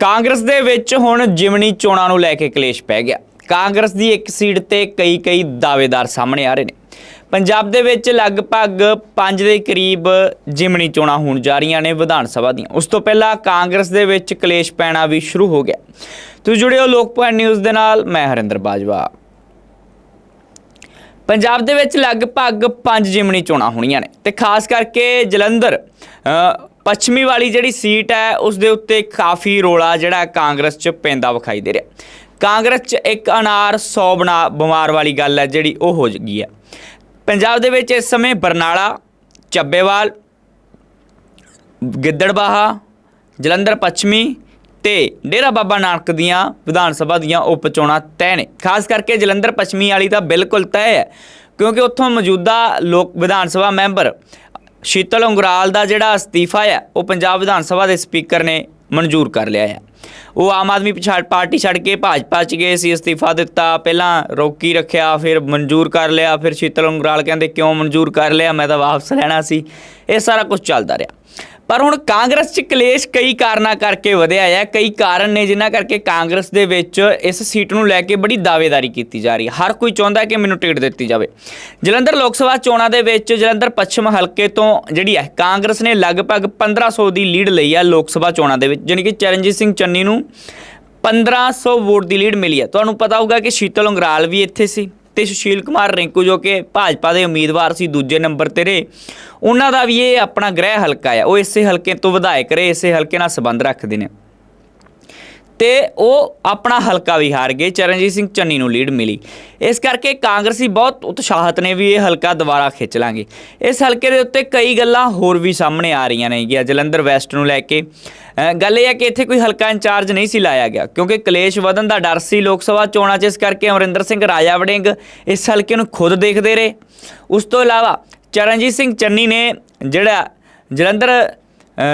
ਕਾਂਗਰਸ ਦੇ ਵਿੱਚ ਹੁਣ ਜਿਮਣੀ ਚੋਣਾਂ ਨੂੰ ਲੈ ਕੇ ਕਲੇਸ਼ ਪੈ ਗਿਆ। ਕਾਂਗਰਸ ਦੀ ਇੱਕ ਸੀਟ ਤੇ ਕਈ ਕਈ ਦਾਅਵੇਦਾਰ ਸਾਹਮਣੇ ਆ ਰਹੇ ਨੇ। ਪੰਜਾਬ ਦੇ ਵਿੱਚ ਲਗਭਗ 5 ਦੇ ਕਰੀਬ ਜਿਮਣੀ ਚੋਣਾਂ ਹੋਣ ਜਾ ਰਹੀਆਂ ਨੇ ਵਿਧਾਨ ਸਭਾ ਦੀਆਂ। ਉਸ ਤੋਂ ਪਹਿਲਾਂ ਕਾਂਗਰਸ ਦੇ ਵਿੱਚ ਕਲੇਸ਼ ਪੈਣਾ ਵੀ ਸ਼ੁਰੂ ਹੋ ਗਿਆ। ਤੁਸੀਂ ਜੁੜਿਓ ਲੋਕ ਪੁਆਇੰਟ ਨਿਊਜ਼ ਦੇ ਨਾਲ, ਮੈਂ ਹਰਿੰਦਰ ਬਾਜਵਾ। ਪੰਜਾਬ ਦੇ ਵਿੱਚ ਲਗਭਗ 5 ਜਿਮਣੀ ਚੋਣਾਂ ਹੋਣੀਆਂ ਨੇ ਤੇ ਖਾਸ ਕਰਕੇ ਜਲੰਧਰ ਪੱਛਮੀ ਵਾਲੀ ਜਿਹੜੀ ਸੀਟ ਹੈ, ਉਸ ਦੇ ਉੱਤੇ ਕਾਫੀ ਰੋਲਾ ਜਿਹੜਾ ਕਾਂਗਰਸ 'ਚ ਪੈਂਦਾ ਵਿਖਾਈ ਦੇ ਰਿਹਾ। ਕਾਂਗਰਸ 'ਚ ਇੱਕ ਅਨਾਰ 100 ਬਣਾ ਬਿਮਾਰ ਵਾਲੀ ਗੱਲ ਹੈ, ਜਿਹੜੀ ਉਹ ਹੋ ਗਈ ਹੈ। ਪੰਜਾਬ ਦੇ ਵਿੱਚ ਇਸ ਸਮੇਂ ਬਰਨਾਲਾ, ਚੱਬੇਵਾਲ, ਗਿੱਦੜਬਾਹਾ, ਜਲੰਧਰ ਪੱਛਮੀ ਤੇ ਡੇਰਾ ਬਾਬਾ ਨਾਨਕ ਦੀਆਂ ਵਿਧਾਨ ਸਭਾ ਦੀਆਂ ਉਪ ਚੋਣਾਂ ਤੈਅ ਨੇ। ਖਾਸ ਕਰਕੇ ਜਲੰਧਰ ਪੱਛਮੀ ਵਾਲੀ ਤਾਂ ਬਿਲਕੁਲ ਤੈਅ ਹੈ, ਕਿਉਂਕਿ ਉੱਥੋਂ ਮੌਜੂਦਾ ਲੋਕ ਵਿਧਾਨ ਸਭਾ ਮੈਂਬਰ ਸ਼ੀਤਲ ਉਂਗਰਾਲ ਦਾ ਜਿਹੜਾ ਅਸਤੀਫਾ ਹੈ ਉਹ ਪੰਜਾਬ ਵਿਧਾਨ ਸਭਾ ਦੇ ਸਪੀਕਰ ਨੇ ਮਨਜ਼ੂਰ ਕਰ ਲਿਆ ਹੈ ਉਹ ਆਮ ਆਦਮੀ ਪਛਾੜ ਪਾਰਟੀ ਛੱਡ ਕੇ ਭਾਜਪਾ ਚ ਗਏ ਸੀ, ਅਸਤੀਫਾ ਦਿੱਤਾ, ਪਹਿਲਾਂ ਰੋਕੀ ਰੱਖਿਆ, ਫਿਰ ਮਨਜ਼ੂਰ ਕਰ ਲਿਆ, ਫਿਰ ਸ਼ੀਤਲ ਉਂਗਰਾਲ ਕਹਿੰਦੇ, ਕਿਉਂ ਮਨਜ਼ੂਰ ਕਰ ਲਿਆ? ਮੈਂ ਤਾਂ ਵਾਪਸ ਲੈਣਾ ਸੀ। ਇਹ ਸਾਰਾ ਕੁਝ ਚੱਲਦਾ ਰਿਹਾ। ਪਰ ਹੁਣ ਕਾਂਗਰਸ 'ਚ ਕਲੇਸ਼ ਕਈ ਕਾਰਨਾਂ ਕਰਕੇ ਵਧਿਆ ਹੈ ਕਈ ਕਾਰਨ ਨੇ ਜਿਨ੍ਹਾਂ ਕਰਕੇ ਕਾਂਗਰਸ ਦੇ ਵਿੱਚ ਇਸ ਸੀਟ ਨੂੰ ਲੈ ਕੇ ਬੜੀ ਦਾਅਵੇਦਾਰੀ ਕੀਤੀ ਜਾ ਰਹੀ ਹੈ। ਹਰ ਕੋਈ ਚਾਹੁੰਦਾ ਕਿ ਮੈਨੂੰ ਟਿਕਟ ਦਿੱਤੀ ਜਾਵੇ। ਜਲੰਧਰ ਲੋਕ ਸਭਾ ਚੋਣਾਂ ਦੇ ਵਿੱਚ ਜਲੰਧਰ ਪੱਛਮ ਹਲਕੇ ਤੋਂ ਜਿਹੜੀ ਹੈ, ਕਾਂਗਰਸ ਨੇ ਲਗਭਗ 1500 ਦੀ ਲੀਡ ਲਈ ਹੈ ਲੋਕ ਸਭਾ ਚੋਣਾਂ ਦੇ ਵਿੱਚ, ਜਾਣੀ ਕਿ ਚਰਨਜੀਤ ਸਿੰਘ ਚੰਨੀ ਨੂੰ 1500 ਵੋਟ ਦੀ ਲੀਡ ਮਿਲੀ ਹੈ। ਤੁਹਾਨੂੰ ਪਤਾ ਹੋਊਗਾ ਕਿ ਸ਼ੀਤਲ ਉਂਗਰਾਲ ਵੀ ਇੱਥੇ ਸੀ ਤੇ ਸੁਸ਼ੀਲ ਕੁਮਾਰ ਰਿੰਕੂ ਜੋ ਕਿ ਭਾਜਪਾ ਦੇ ਉਮੀਦਵਾਰ ਸੀ ਦੂਜੇ ਨੰਬਰ ਤੇ ਰਹੇ, ਉਹਨਾਂ ਦਾ ਵੀ ਇਹ ਆਪਣਾ ਗ੍ਰਹਿ ਹਲਕਾ ਹੈ। ਉਹ ਇਸੇ ਹਲਕੇ ਤੋਂ ਵਿਧਾਇਕ ਰਹੇ, ਇਸੇ ਹਲਕੇ ਨਾਲ ਸੰਬੰਧ ਰੱਖਦੇ ਨੇ। ਤੇ ਉਹ ਆਪਣਾ ਹਲਕਾ ਵੀ ਹਾਰ ਗਏ। ਚਰਨਜੀਤ ਸਿੰਘ ਚੰਨੀ ਨੂੰ ਲੀਡ ਮਿਲੀ। ਇਸ ਕਰਕੇ ਕਾਂਗਰਸੀ ਬਹੁਤ ਉਤਸ਼ਾਹਤ ਨੇ ਵੀ ਇਹ ਹਲਕਾ ਦੁਬਾਰਾ ਖਿੱਚ ਲਾਂਗੇ। ਇਸ ਹਲਕੇ ਦੇ ਉੱਤੇ ਕਈ ਗੱਲਾਂ ਹੋਰ ਵੀ ਸਾਹਮਣੇ ਆ ਰਹੀਆਂ ਨੇ ਕਿ ਜਲੰਧਰ ਵੈਸਟ ਨੂੰ ਲੈ ਕੇ ਗੱਲ ਇਹ ਹੈ ਕਿ ਇੱਥੇ ਕੋਈ ਹਲਕਾ ਇੰਚਾਰਜ ਨਹੀਂ ਸੀ ਲਾਇਆ ਗਿਆ, ਕਿਉਂਕਿ ਕਲੇਸ਼ ਵਧਣ ਦਾ ਡਰ ਸੀ ਲੋਕ ਸਭਾ ਚੋਣਾਂ 'ਚ। ਇਸ ਕਰਕੇ ਅਮਰਿੰਦਰ ਸਿੰਘ ਰਾਜਾ ਵੜਿੰਗ ਇਸ ਹਲਕੇ ਨੂੰ ਖੁਦ ਦੇਖਦੇ ਰਹੇ। ਉਸ ਤੋਂ ਇਲਾਵਾ ਚਰਨਜੀਤ ਸਿੰਘ ਚੰਨੀ ਨੇ ਜਿਹੜਾ ਜਲੰਧਰ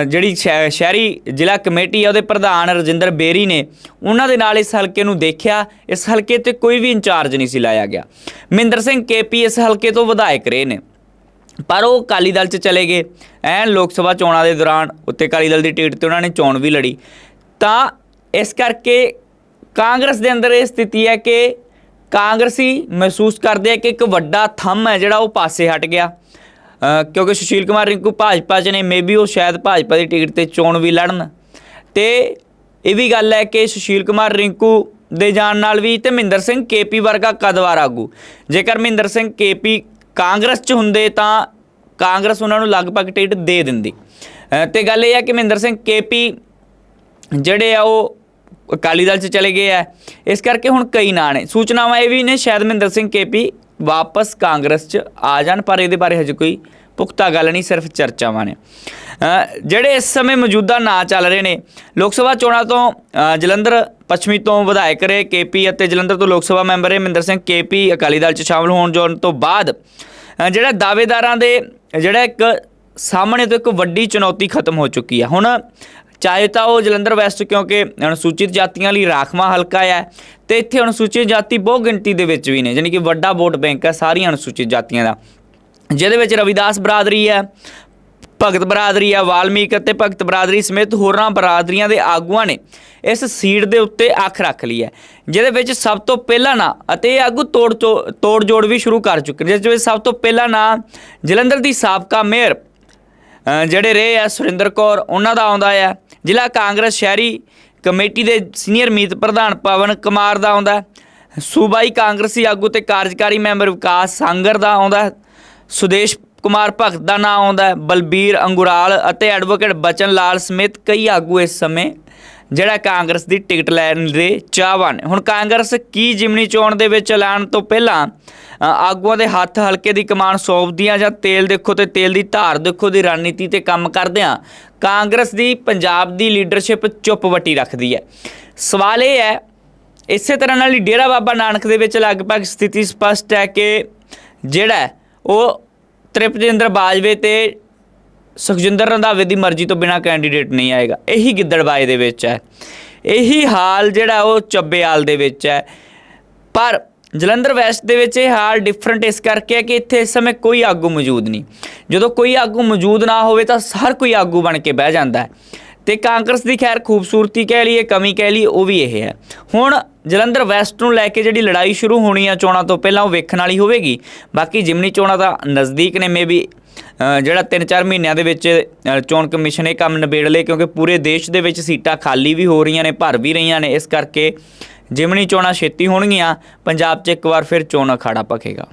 ਜਿਹੜੀ ਸ਼ਹਿ- ਸ਼ਹਿਰੀ ਜ਼ਿਲ੍ਹਾ ਕਮੇਟੀ ਹੈ ਉਹਦੇ ਪ੍ਰਧਾਨ ਰਜਿੰਦਰ ਬੇਰੀ ਨੇ ਉਹਨਾਂ ਦੇ ਨਾਲ ਇਸ ਹਲਕੇ ਨੂੰ ਦੇਖਿਆ। ਇਸ ਹਲਕੇ ਤੇ ਕੋਈ ਵੀ ਇੰਚਾਰਜ ਨਹੀਂ ਸੀ ਲਾਇਆ ਗਿਆ। ਮਹਿੰਦਰ ਸਿੰਘ ਕੇਪੀ ਇਸ ਹਲਕੇ ਤੋਂ ਵਿਧਾਇਕ ਰਹੇ ਨੇ। ਪਰ ਉਹ ਅਕਾਲੀ ਦਲ 'ਚ ਚਲੇ ਗਏ। ਐਨ ਲੋਕ ਸਭਾ ਚੋਣਾਂ ਦੇ ਦੌਰਾਨ ਉੱਤੇ ਅਕਾਲੀ ਦਲ ਦੀ ਟਿਕਟ ਤੇ ਉਹਨਾਂ ਨੇ ਚੋਣ ਵੀ ਲੜੀ। ਤਾਂ ਇਸ ਕਰਕੇ ਕਾਂਗਰਸ ਦੇ ਅੰਦਰ ਇਹ ਸਥਿਤੀ ਹੈ ਕਿ ਕਾਂਗਰਸੀ ਮਹਿਸੂਸ ਕਰਦੇ ਆ ਕਿ ਇੱਕ ਵੱਡਾ ਥੰਮ ਹੈ ਜਿਹੜਾ ਉਹ ਪਾਸੇ ਹਟ ਗਿਆ। ਕਿਉਂਕਿ ਸੁਸ਼ੀਲ ਕੁਮਾਰ ਰਿੰਕੂ ਭਾਜਪਾ 'ਚ ਨੇ ਮੇਬੀ ਉਹ ਸ਼ਾਇਦ ਭਾਜਪਾ ਦੀ ਟਿਕਟ ਤੇ ਚੋਣ ਵੀ ਲੜਨ। ਤੇ ਇਹ ਵੀ ਗੱਲ ਹੈ ਕਿ ਸੁਸ਼ੀਲ ਕੁਮਾਰ ਰਿੰਕੂ ਦੇ ਜਾਣ ਨਾਲ ਵੀ ਤੇ ਮਹਿੰਦਰ ਸਿੰਘ ਕੇਪੀ ਵਰਗਾ ਕਦਵਾਰ ਆਗੂ। ਜੇਕਰ ਮਹਿੰਦਰ ਸਿੰਘ ਕੇਪੀ ਕਾਂਗਰਸ 'ਚ ਹੁੰਦੇ ਤਾਂ ਕਾਂਗਰਸ ਉਹਨਾਂ ਨੂੰ ਲਗਭਗ ਟਿਕਟ ਦੇ ਦਿੰਦੀ। ਅ, ਤੇ ਗੱਲ ਇਹ ਹੈ ਕਿ ਮਹਿੰਦਰ ਸਿੰਘ ਕੇਪੀ ਜਿਹੜੇ ਆ ਉਹ ਅਕਾਲੀ ਦਲ 'ਚ ਚਲੇ ਗਏ ਆ। ਇਸ ਕਰਕੇ ਹੁਣ ਕਈ ਨਾਂ ਨੇ। ਸੂਚਨਾਵਾਂ ਇਹ ਵੀ ਨੇ ਸ਼ਾਇਦ ਮਹਿੰਦਰ ਸਿੰਘ ਕੇਪੀ ਵਾਪਸ ਕਾਂਗਰਸ 'ਚ ਆ ਜਾਣ, ਪਰ ਇਹਦੇ ਬਾਰੇ ਹਜੇ ਕੋਈ ਪੁਖਤਾ ਗੱਲ ਨਹੀਂ, ਸਿਰਫ ਚਰਚਾਵਾਂ ਨੇ। ਜਿਹੜੇ ਇਸ ਸਮੇਂ ਮੌਜੂਦਾ ਨਾਂ ਚੱਲ ਰਹੇ ਨੇ, ਲੋਕ ਸਭਾ ਚੋਣਾਂ ਤੋਂ ਜਲੰਧਰ ਪੱਛਮੀ ਤੋਂ ਵਿਧਾਇਕ ਰਹੇ ਕੇਪੀ ਅਤੇ ਜਲੰਧਰ ਤੋਂ ਲੋਕ ਸਭਾ ਮੈਂਬਰ ਰਹੇ ਮਹਿੰਦਰ ਸਿੰਘ ਕੇਪੀ ਅਕਾਲੀ ਦਲ 'ਚ ਸ਼ਾਮਲ ਹੋਣ ਜਾਣ ਤੋਂ ਬਾਅਦ ਜਿਹੜਾ ਦਾਅਵੇਦਾਰਾਂ ਦੇ, ਜਿਹੜਾ ਇੱਕ ਸਾਹਮਣੇ ਤੋਂ ਇੱਕ ਵੱਡੀ ਚੁਣੌਤੀ ਖਤਮ ਹੋ ਚੁੱਕੀ ਹੈ ਹੁਣ ਚਾਹੇ ਤਾਂ ਉਹ ਜਲੰਧਰ ਵੈਸਟ ਕਿਉਂਕਿ ਅਨੁਸੂਚਿਤ ਜਾਤੀਆਂ ਲਈ ਰਾਖਵਾਂ ਹਲਕਾ ਹੈ ਤੇ ਇੱਥੇ ਅਨੁਸੂਚਿਤ ਜਾਤੀ ਬਹੁ ਗਿਣਤੀ ਦੇ ਵਿੱਚ ਵੀ ਨੇ ਯਾਨੀ ਕਿ ਵੱਡਾ ਵੋਟ ਬੈਂਕ ਹੈ ਸਾਰੀਆਂ ਅਨੁਸੂਚਿਤ ਜਾਤੀਆਂ ਦਾ। ਜਿਹਦੇ ਵਿੱਚ ਰਵਿਦਾਸ ਬਰਾਦਰੀ ਹੈ ਭਗਤ ਬਰਾਦਰੀ ਆ, ਵਾਲਮੀਕ ਅਤੇ ਭਗਤ ਬਰਾਦਰੀ ਸਮੇਤ ਹੋਰਾਂ ਬਰਾਦਰੀਆਂ ਦੇ ਆਗੂਆਂ ਨੇ ਇਸ ਸੀਟ ਦੇ ਉੱਤੇ ਅੱਖ ਰੱਖ ਲਈ ਹੈ। ਜਿਹਦੇ ਵਿੱਚ ਸਭ ਤੋਂ ਪਹਿਲਾ ਨਾਂ ਅਤੇ ਇਹ ਆਗੂ ਤੋੜ ਚੋ- ਤੋੜ ਜੋੜ ਵੀ ਸ਼ੁਰੂ ਕਰ ਚੁੱਕੇ ਨੇ, ਜਿਸ ਵਿੱਚ ਸਭ ਤੋਂ ਪਹਿਲਾ ਨਾਂ ਜਲੰਧਰ ਦੀ ਸਾਬਕਾ ਮੇਅਰ ਜਿਹੜੇ ਰਹੇ ਆ ਸੁਰਿੰਦਰ ਕੌਰ, ਉਹਨਾਂ ਦਾ ਆਉਂਦਾ ਆ। ਜ਼ਿਲ੍ਹਾ ਕਾਂਗਰਸ ਸ਼ਹਿਰੀ ਕਮੇਟੀ ਦੇ ਸੀਨੀਅਰ ਮੀਤ ਪ੍ਰਧਾਨ ਪਵਨ ਕੁਮਾਰ ਦਾ ਆਉਂਦਾ। ਸੂਬਾਈ ਕਾਂਗਰਸੀ ਆਗੂ ਤੇ ਕਾਰਜਕਾਰੀ ਮੈਂਬਰ ਵਿਕਾਸ ਸਾਂਗਰ ਦਾ ਆਉਂਦਾ। ਸੁਦੇਸ਼ ਕੁਮਾਰ ਭਗਤ ਦਾ ਨਾਮ ਆਉਂਦਾ। ਬਲਬੀਰ ਅੰਗੁਰਾਲ ਅਤੇ ਐਡਵੋਕੇਟ ਬਚਨ ਲਾਲ ਸਮੇਤ ਕਈ ਆਗੂ ਇਸ ਸਮੇਂ ਜਿਹੜਾ ਕਾਂਗਰਸ ਦੀ ਟਿਕਟ ਲੈਣ ਦੇ ਚਾਹਵਾਨ ਹੁਣ ਕਾਂਗਰਸ ਕੀ ਜਿਮਨੀ ਚੋਣ ਦੇ ਵਿੱਚ ਐਲਾਨ ਤੋਂ ਪਹਿਲਾਂ ਆਗੂਆਂ ਦੇ ਹੱਥ ਹਲਕੇ ਦੀ ਕਮਾਨ ਸੌਂਪਦੀਆਂ ਜਾਂ ਤੇਲ ਦੇਖੋ ਤੇ ਤੇਲ ਦੀ ਧਾਰ ਦੇਖੋ ਦੀ ਰਣਨੀਤੀ ਤੇ ਕੰਮ ਕਰਦਿਆਂ ਕਾਂਗਰਸ ਦੀ ਪੰਜਾਬ ਦੀ ਲੀਡਰਸ਼ਿਪ ਚੁੱਪ ਵੱਟੀ ਰੱਖਦੀ ਹੈ। ਸਵਾਲ ਇਹ ਹੈ, ਇਸੇ ਤਰ੍ਹਾਂ ਨਾਲ ਹੀ ਡੇਰਾ ਬਾਬਾ ਨਾਨਕ ਦੇ ਵਿੱਚ ਲਗਭਗ ਸਥਿਤੀ ਸਪਸ਼ਟ ਹੈ ਕਿ ਜਿਹੜਾ ਉਹ ਤ੍ਰਿਪਤਿੰਦਰ ਬਾਜਵੇ ਤੇ ਸੁਖਜਿੰਦਰ ਰੰਧਾਵੇ ਦੀ ਮਰਜ਼ੀ ਤੋਂ ਬਿਨਾ ਕੈਂਡੀਡੇਟ ਨਹੀਂ ਆਏਗਾ। ਇਹੀ ਗਿੱਦੜਬਾਏ ਦੇ ਵਿੱਚ ਹੈ। ਇਹੀ ਹਾਲ ਜਿਹੜਾ ਉਹ ਚੱਬੇਆਲ ਦੇ ਵਿੱਚ ਹੈ। ਪਰ ਜਲੰਧਰ ਵੈਸਟ ਦੇ ਵਿੱਚ ਇਹ ਹਾਲ ਡਿਫਰੈਂਟ ਇਸ ਕਰਕੇ ਹੈ ਕਿ ਇੱਥੇ ਇਸ ਸਮੇਂ ਕੋਈ ਆਗੂ ਮੌਜੂਦ ਨਹੀਂ। ਜਦੋਂ ਕੋਈ ਆਗੂ ਮੌਜੂਦ ਨਾ ਹੋਵੇ ਤਾਂ ਹਰ ਕੋਈ ਆਗੂ ਬਣ ਕੇ ਬਹਿ ਜਾਂਦਾ ਹੈ। ਤੇ ਕਾਂਗਰਸ ਦੀ ਖੈਰ ਖੂਬਸੂਰਤੀ ਕਹਿ ਲਈਏ, ਕਮੀ ਕਹਿ ਲਈਏ, ਉਹ ਵੀ ਇਹ ਹੈ। ਹੁਣ ਜਲੰਧਰ ਵੈਸਟ ਨੂੰ ਲੈ ਕੇ ਜਿਹੜੀ ਲੜਾਈ ਸ਼ੁਰੂ ਹੋਣੀ ਆ ਚੋਣਾਂ ਤੋਂ ਪਹਿਲਾਂ ਉਹ ਵੇਖਣ ਵਾਲੀ ਹੋਵੇਗੀ। ਬਾਕੀ ਜਿਮਨੀ ਚੋਣਾਂ ਦਾ ਨਜ਼ਦੀਕ ਨੇ ਮੇਬੀ ਜਿਹੜਾ 3-4 ਮਹੀਨਿਆਂ ਦੇ ਵਿੱਚ ਚੋਣ ਕਮਿਸ਼ਨ ਇਹ ਕੰਮ ਨਿਬੇੜ ਲੇ ਕਿਉਂਕਿ ਪੂਰੇ ਦੇਸ਼ ਦੇ ਵਿੱਚ ਸੀਟਾਂ ਖਾਲੀ ਵੀ ਹੋ ਰਹੀਆਂ ਨੇ, ਭਰ ਵੀ ਰਹੀਆਂ ਨੇ। ਇਸ ਕਰਕੇ ਜਿਮਨੀ ਚੋਣਾਂ ਛੇਤੀ ਹੋਣਗੀਆਂ ਪੰਜਾਬ 'ਚ ਇੱਕ ਵਾਰ ਫਿਰ ਚੋਣ ਅਖਾੜਾ ਭਖੇਗਾ